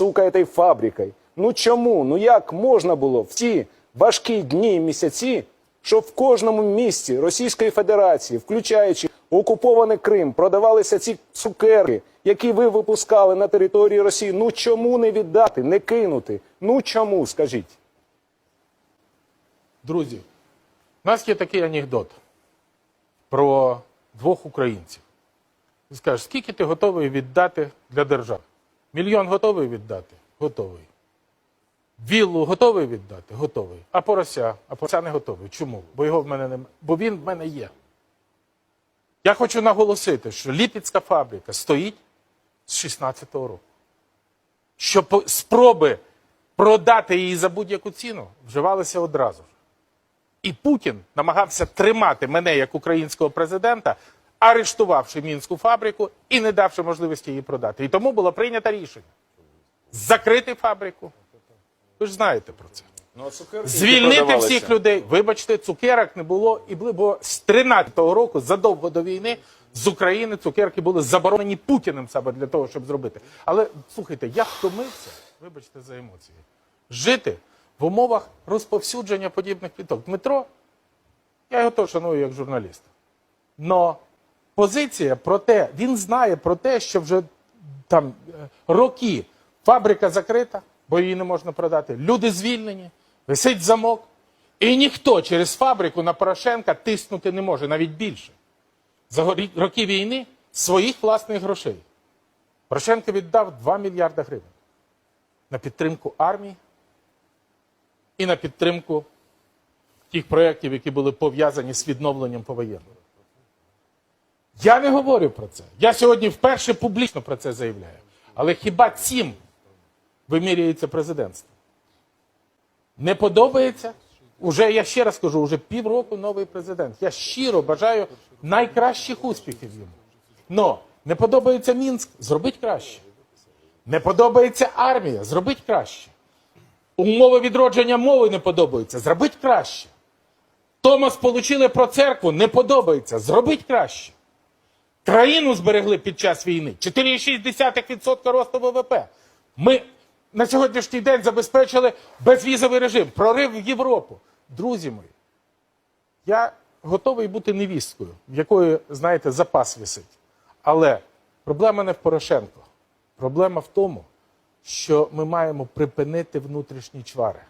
сука, этой фабрикой. Ну чому? Ну як можна було в ті важкі дні і місяці, щоб в кожному місті Російської Федерації, включаючи окупований Крим, продавалися ці цукерки, які ви випускали на території Росії? Ну чому не віддати, не кинути? Ну чому, скажіть? Друзі, у нас є такий анекдот про двох українців. Скажеш, скільки ти готовий віддати для держави? Мільйон готовий віддати? Готовий. Віллу готовий віддати? Готовий. А порося? А порося не готовий. Чому? Бо його в мене немає. Бо він в мене є. Я хочу наголосити, що Ліпецька фабрика стоїть з 16-го року. Що спроби продати її за будь-яку ціну вживалися одразу. І Путін намагався тримати мене як українського президента, арештувавши мінську фабрику і не давши можливості її продати. І тому було прийнято рішення закрити фабрику. Ви ж знаєте про це. Звільнити всіх людей. Вибачте, цукерок не було і були, бо з 13-го року, задовго до війни, з України цукерки були заборонені Путіним саме для того, щоб зробити. Але слухайте, я втомився, вибачте за емоції, жити в умовах розповсюдження подібних пліток. Дмитро, я його теж шаную як журналіста. Но позиція про те, він знає про те, що вже там е, роки фабрика закрита, бо її не можна продати. Люди звільнені, висить замок. І ніхто через фабрику на Порошенка тиснути не може, навіть більше. За роки війни своїх власних грошей. Порошенко віддав 2 мільярди гривень на підтримку армії і на підтримку тих проєктів, які були пов'язані з відновленням повоєнного. Я не говорю про це. Я сьогодні вперше публічно про це заявляю. Але хіба цим вимірюється президентство? Не подобається? Уже я ще раз кажу, уже півроку новий президент. Я щиро бажаю найкращих успіхів йому. Но не подобається Мінськ, зробить краще. Не подобається армія, зробить краще. Умови відродження мови не подобаються, зробить краще. Томас получили про церкву, не подобається, зробить краще. Країну зберегли під час війни. 4,6% росту ВВП. Ми на сьогоднішній день забезпечили безвізовий режим, прорив в Європу. Друзі мої, я готовий бути невісткою, в якої, знаєте, запас висить. Але проблема не в Порошенко. Проблема в тому, що ми маємо припинити внутрішні чвари.